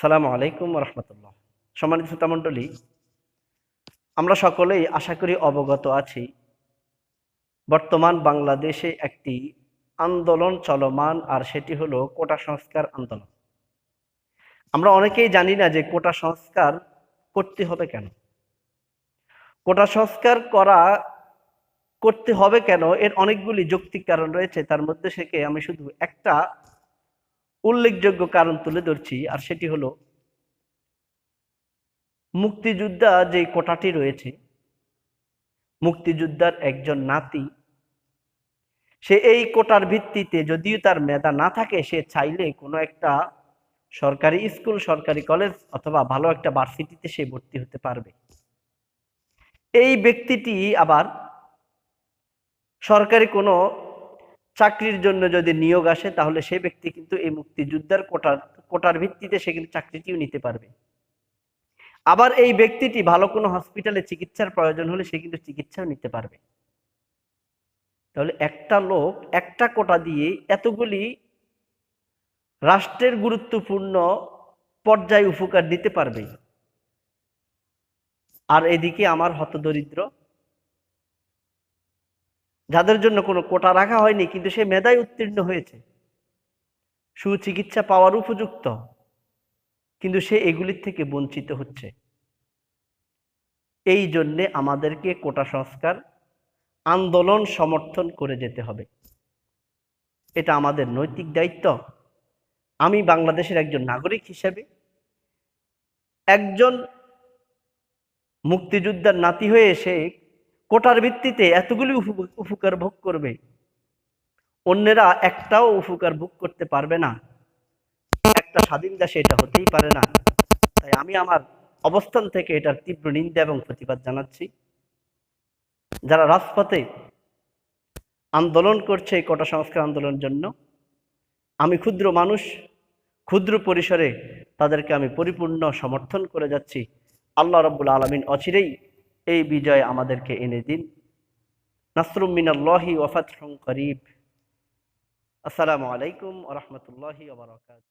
সালামু আলাইকুম রহমতুল্লাহ। সম্মানিত শ্রোতামণ্ডলী, আমরা সকলেই আশা করি অবগত আছি, বর্তমান বাংলাদেশে একটি আন্দোলন চলমান আর সেটি হলো কোটা সংস্কার আন্দোলন। আমরা অনেকেই জানি না যে কোটা সংস্কার করতে হবে কেন। কোটা সংস্কার করা করতে হবে কেন? এর অনেকগুলি যৌক্তিক কারণ রয়েছে, তার মধ্যে থেকে আমি শুধু একটা উল্লেখযোগ্য কারণ তুলে ধরছি, আর সেটি হলো মুক্তিযোদ্ধা যে কোটাটি রয়েছে, মুক্তিযোদ্ধার একজন নাতি, সে এই কোটার ভিত্তিতে যদিও তার মেধা না থাকে, সে চাইলে কোনো একটা সরকারি স্কুল, সরকারি কলেজ অথবা ভালো একটা ভার্সিটিতে সে ভর্তি হতে পারবে। এই ব্যক্তিটি আবার সরকারি কোনো চাকরির জন্য যদি নিয়োগ আসে, তাহলে সে ব্যক্তি কিন্তু এই মুক্তিযোদ্ধার কোটার কোটার ভিত্তিতে সে কিন্তু চাকরিটিও নিতে পারবে। আবার এই ব্যক্তিটি ভালো কোনো হসপিটালে চিকিৎসার প্রয়োজন হলে সে কিন্তু চিকিৎসাও নিতে পারবে। তাহলে একটা লোক একটা কোটা দিয়ে এতগুলি রাষ্ট্রের গুরুত্বপূর্ণ পর্যায়ে উপকার দিতে পারবে। আর এদিকে আমার হতদরিদ্র যাদের জন্য কোনো কোটা রাখা হয়নি, কিন্তু সে মেধায় উত্তীর্ণ হয়েছে। সুচিকিৎসা পাওয়ার উপযুক্ত, কিন্তু সে এগুলির থেকে বঞ্চিত হচ্ছে। এই জন্যে আমাদেরকে কোটা সংস্কার, আন্দোলন সমর্থন করে যেতে হবে। এটা আমাদের নৈতিক দায়িত্ব। আমি বাংলাদেশের একজন নাগরিক হিসেবে, একজন মুক্তিযোদ্ধার নাতি হয়ে এসে কোটার ভিত্তিতে এতগুলি উপ- উপকার ভোগ করবে। অন্যেরা একটাও উপকার ভোগ করতে পারবে না। একটা স্বাধীন দেশে এটা হতেই পারে না। তাই আমি আমার অবস্থান থেকে এটার তীব্র নিন্দা এবং প্রতিবাদ জানাচ্ছি। যারা রাজপথে আন্দোলন করছে এই কোটা সংস্কার আন্দোলনের জন্য, আমি ক্ষুদ্র মানুষ, ক্ষুদ্র পরিসরে তাদেরকে আমি পরিপূর্ণ সমর্থন করে যাচ্ছি। আল্লাহ রব্বুল আলমিন অচিরেই এই বিজয় আমাদেরকে এনে দিন। নাসরুম মিনাল্লাহি ওয়াফাত করিব। আসসালামু আলাইকুম রহমতুল্লাহি ওবরাকাত